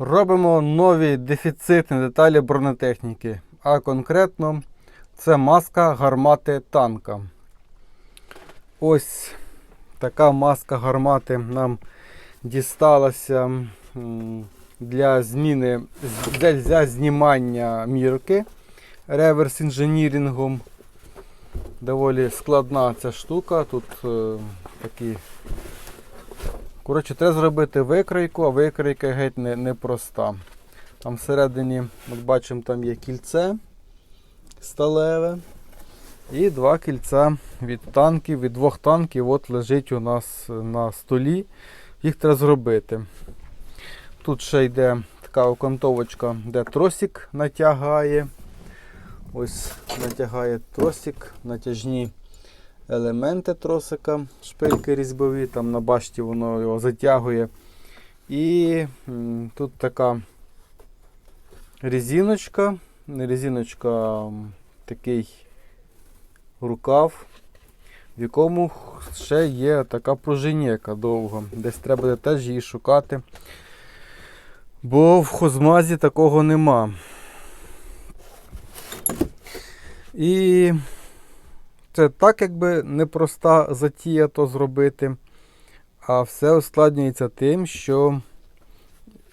Робимо нові дефіцитні деталі бронетехніки, а конкретно це маска гармати танка. Ось така маска гармати нам дісталася для зміни для, знімання мірки реверс інженірингом. Доволі складна ця штука. Тут е, такі Коротше, треба зробити викройку, а викройка геть не, не проста. Там всередині, от бачимо, там є кільце сталеве. І два кільця від танків, від двох танків от лежить у нас на столі. Їх треба зробити. Тут ще йде така окантовочка, де тросик натягає. Ось натягає тросик, натяжні елементи тросика, шпильки різьбові, там на башті воно його затягує. І тут така резиночка, не резиночка, такий рукав, в якому ще є така пружинєка довга. Десь треба буде теж її шукати. Бо в хозмазі такого нема. І це так, якби непроста затія то зробити, а все ускладнюється тим, що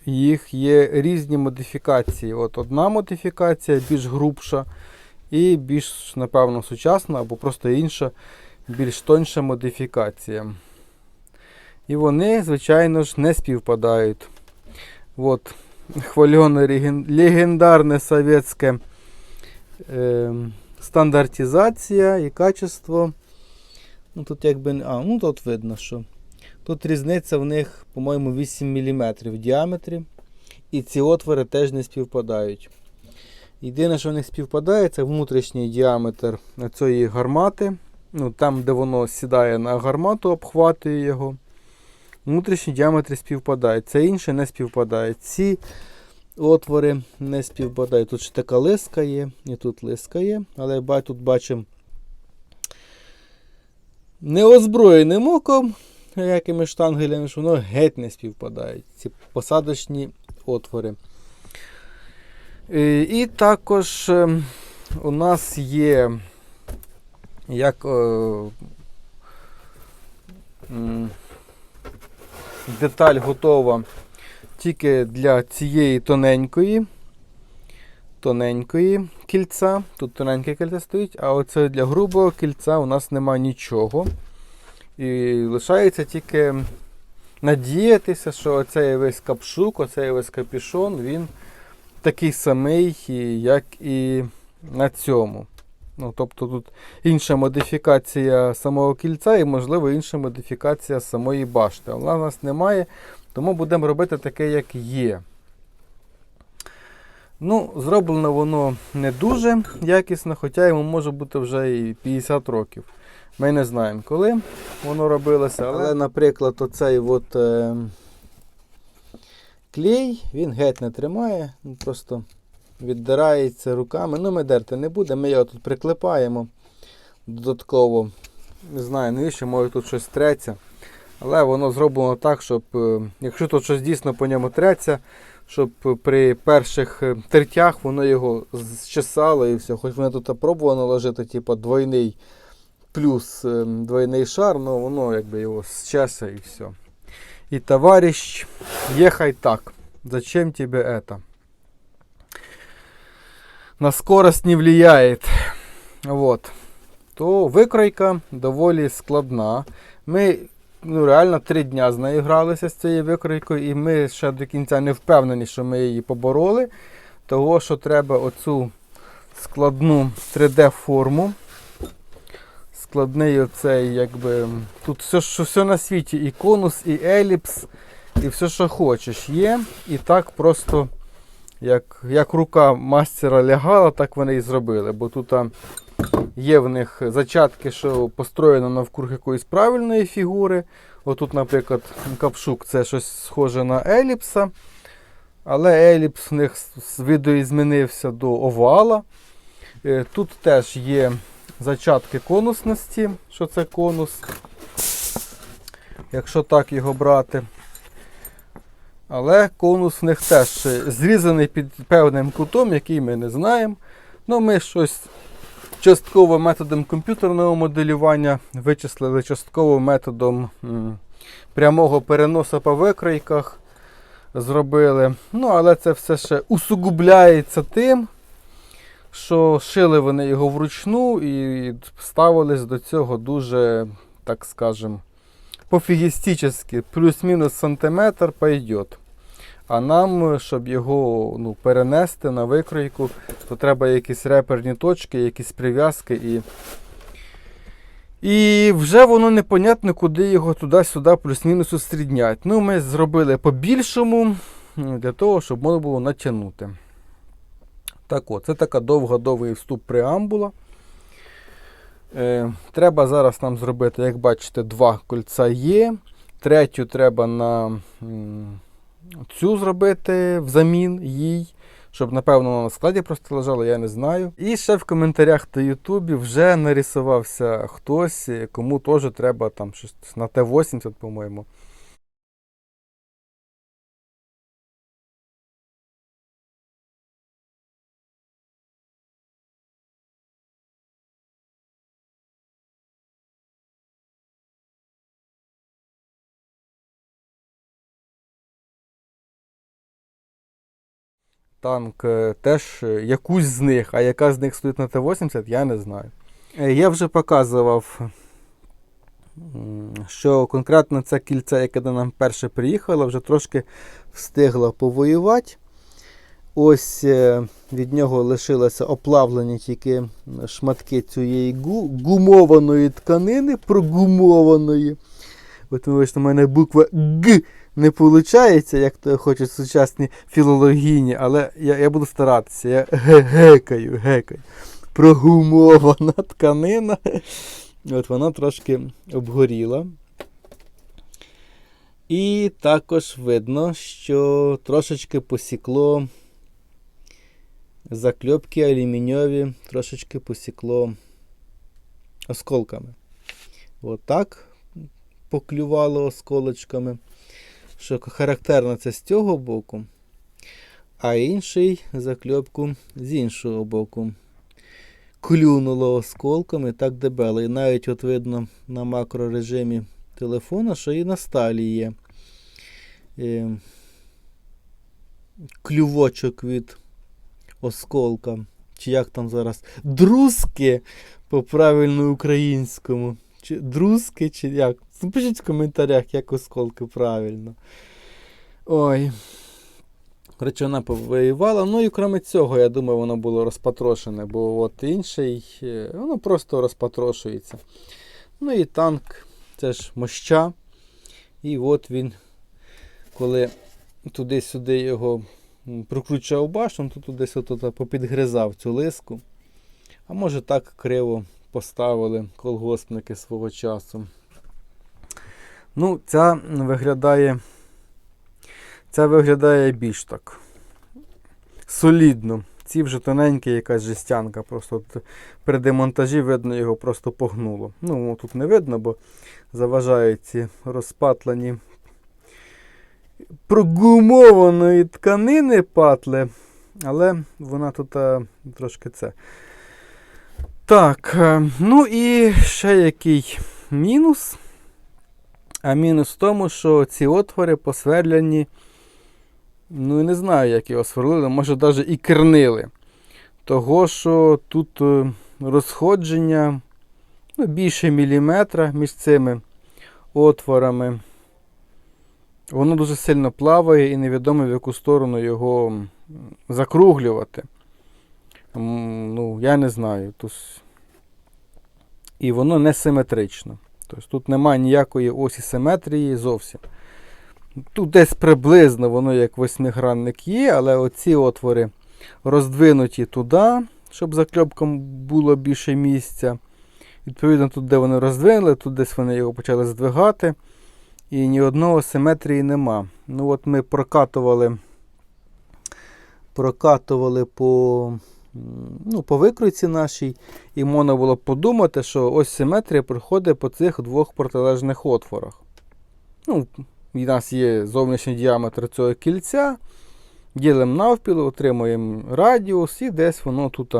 їх є різні модифікації. От одна модифікація більш грубша і більш, напевно, сучасна, або просто інша, більш тоньша модифікація. І вони, звичайно ж, не співпадають. От, хвальоне легендарне совєтське. Е, стандартизація і качество. Ну, Тут якби а, ну тут видно, що тут різниця в них, по-моєму, 8 мм в діаметрі. І ці отвори теж не співпадають. Єдине, що в них співпадає, це внутрішній діаметр цієї гармати. Ну, Там, де воно сідає на гармату, обхватує його. Внутрішні діаметри співпадають. Це інше не співпадає. Ці отвори не співпадають. Тут ще така лиска є, і тут лиска є, але тут бачимо неозброєним оком, якими штангелями, що воно геть не співпадають. Ці посадочні отвори. І, і також е, у нас є як е, деталь готова тільки для цієї тоненької, тоненької кільця. Тут тоненьке кільце стоїть, а оце для грубого кільця у нас нема нічого. І лишається тільки надіятися, що оцей весь капшук, оцей весь капішон, він такий самий, як і на цьому. Ну, Тобто тут інша модифікація самого кільця і, можливо, інша модифікація самої башти. Вона в нас немає. Тому будемо робити таке, як є. Ну, Зроблено воно не дуже якісно, хоча йому може бути вже і 50 років. Ми не знаємо, коли воно робилося. Але, наприклад, оцей от, е, клей, він геть не тримає, просто віддирається руками. Ну, ми дерти не будемо, ми його тут приклепаємо додатково. Не знаю, навіщо може тут щось треться. Але воно зроблено так, щоб е, якщо тут щось дійсно по ньому треться, щоб при перших е, тертях воно його зчесало і все. Хоч вони тут пробували наложити, типу, двойний плюс е, двойний шар, але воно якби його зчесе і все. І товарищ, ехай так. Зачем тебе это? На скорость не влияет. Вот. То викройка доволі складна. Ми ну, реально три дня з нею гралися з цією викройкою, і ми ще до кінця не впевнені, що ми її побороли. Того, що треба оцю складну 3D-форму. Складний оцей, якби. Тут все, що все на світі, і конус, і еліпс, і все, що хочеш, є. І так просто, як як рука мастера лягала, так вони і зробили. Бо тут Є в них зачатки, що построєно навкруг якоїсь правильної фігури. Отут, наприклад, капшук це щось схоже на еліпса. Але еліпс в них з виду змінився до овала. Е, Тут теж є зачатки конусності, що це конус. Якщо так його брати. Але конус в них теж зрізаний під певним кутом, який ми не знаємо. Ну, ми щось частково методом комп'ютерного моделювання вичислили, частково методом прямого переносу по викройках зробили. Ну, але це все ще усугубляється тим, що шили вони його вручну і ставились до цього дуже, так скажем, пофігістично, плюс-мінус сантиметр пойдет. А нам, щоб його ну, перенести на викройку, то треба якісь реперні точки, якісь прив'язки і. І вже воно непонятно, куди його туди-сюди плюс-мінус устріднять. Ну, ми зробили по-більшому для того, щоб можна було натягнути. Так от, це така довга-довгий вступ преамбула. Е, треба зараз нам зробити, як бачите, два кольця є. Третю треба на цю зробити взамін їй. Щоб, напевно, вона на складі просто лежала, я не знаю. І ще в коментарях на Ютубі вже нарисувався хтось, кому теж треба там щось на Т-80, по-моєму. Танк е, теж е, якусь з них, а яка з них стоїть на Т-80, я не знаю. Е, Я вже показував, що конкретно це кільце, яке до нам перше приїхало, вже трошки встигло повоювати. Ось від нього лишилися оплавлені тільки шматки цієї гу- гумованої тканини, прогумованої. От ви бачите, у мене буква Г не виходить, як то хочуть сучасні філологіні, але я, я буду старатися. Я гекаю, гекаю. Прогумована тканина. От вона трошки обгоріла. І також видно, що трошечки посікло закльопки алюміньові, трошечки посікло осколками. Отак поклювало осколочками що характерно це з цього боку, а інший закльопку з іншого боку. Клюнуло осколками так дебело. І навіть от видно на макрорежимі телефона, що і на сталі є е, клювочок від осколка. Чи як там зараз? Друзки по правильно українському. Чи друзки, чи як? Напишіть в коментарях, як осколки правильно. Ой. Коротше, вона повоювала. Ну і крім цього, я думаю, воно було розпатрошене, бо от інший, е, воно просто розпатрошується. Ну і танк, це ж моща. І от він, коли туди-сюди його м, прокручував башню, то туди сюди попідгризав цю лиску. А може так криво поставили колгоспники свого часу. Ну, ця виглядає. Ця виглядає більш так солідно. Ці вже тоненькі якась жестянка. Просто от при демонтажі видно, його просто погнуло. Ну, тут не видно, бо заважають ці розпатлені прогумованої тканини патли. Але вона тут а, трошки це. Так, е, ну і ще який мінус. А мінус в тому, що ці отвори посверляні, ну і не знаю, як його сверлили, може навіть і кернили. Того, що тут е, розходження ну, більше міліметра між цими отворами. Воно дуже сильно плаває і невідомо в яку сторону його закруглювати. Ну, я не знаю. І воно не симетрично. Тобто тут немає ніякої осі симетрії зовсім. Тут десь приблизно воно як восьмигранник є, але оці отвори роздвинуті туди, щоб закльопком було більше місця. Відповідно, тут, де вони роздвинули, тут десь вони його почали здвигати. І ні одного симетрії нема. Ну от Ми прокатували прокатували по ну, по викройці нашій, і можна було подумати, що ось симетрія проходить по цих двох протилежних отворах. Ну, у нас є зовнішній діаметр цього кільця. Ділимо навпіл, отримуємо радіус і десь воно тут.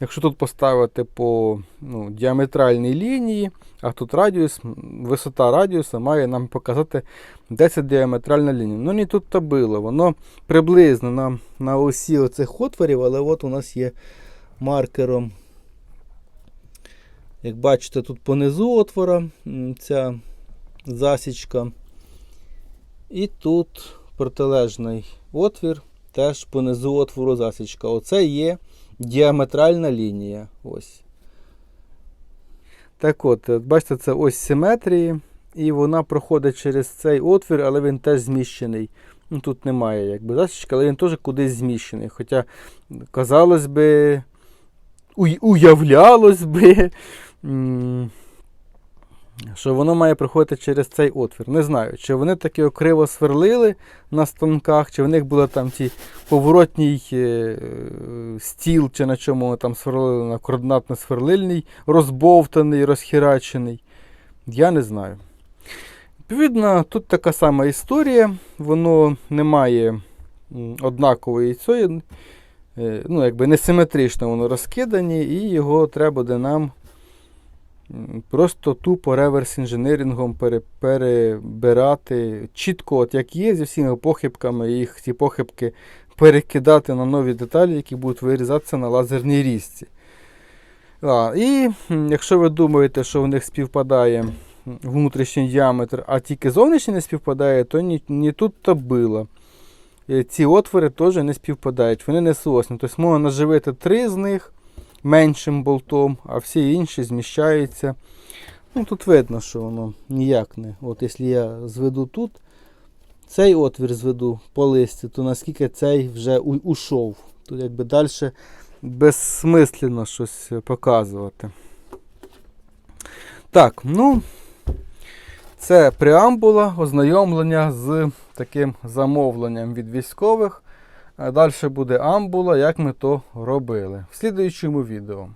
Якщо тут поставити по ну, діаметральній лінії, а тут радіус, висота радіуса має нам показати, де це діаметральна лінія. Ну, не тут то. Воно приблизно на, на осі оцих отворів, але от у нас є маркером. Як бачите, тут понизу отвора ця засічка. І тут протилежний отвір, теж понизу отвору засічка. Оце є діаметральна лінія. Ось. Так от, от, бачите, це ось симетрії, і вона проходить через цей отвір, але він теж зміщений. Ну, тут немає якби засічки, але він теж кудись зміщений. Хоча, казалось би, уявлялось би, що воно має проходити через цей отвір. Не знаю, чи вони таки криво сверлили на станках, чи в них був там ті поворотній е, стіл, чи на чому вони там сверлили на координатно-сверлильний, розбовтаний, розхерачений. Я не знаю. Відповідно, тут така сама історія, воно не має однакової цієї, е, ну, якби несиметрично воно розкидані, і його треба буде нам просто тупо реверс інженерінгом пере, перебирати чітко, от як є, зі всіма похибками, їх ці похибки перекидати на нові деталі, які будуть вирізатися на лазерній різці. А, і якщо ви думаєте, що в них співпадає внутрішній діаметр, а тільки зовнішній не співпадає, то ні, ні тут то було. Е, Ці отвори теж не співпадають, вони не соосні. Тобто можна наживити три з них меншим болтом, а всі інші зміщаються. Ну, тут видно, що воно ніяк не. От якщо я зведу тут, цей отвір зведу по листі, то наскільки цей вже ушов. Тут якби далі безсмислено щось показувати. Так, ну, це преамбула, ознайомлення з таким замовленням від військових. Далі буде амбула, як ми то робили. В слідуючому відео.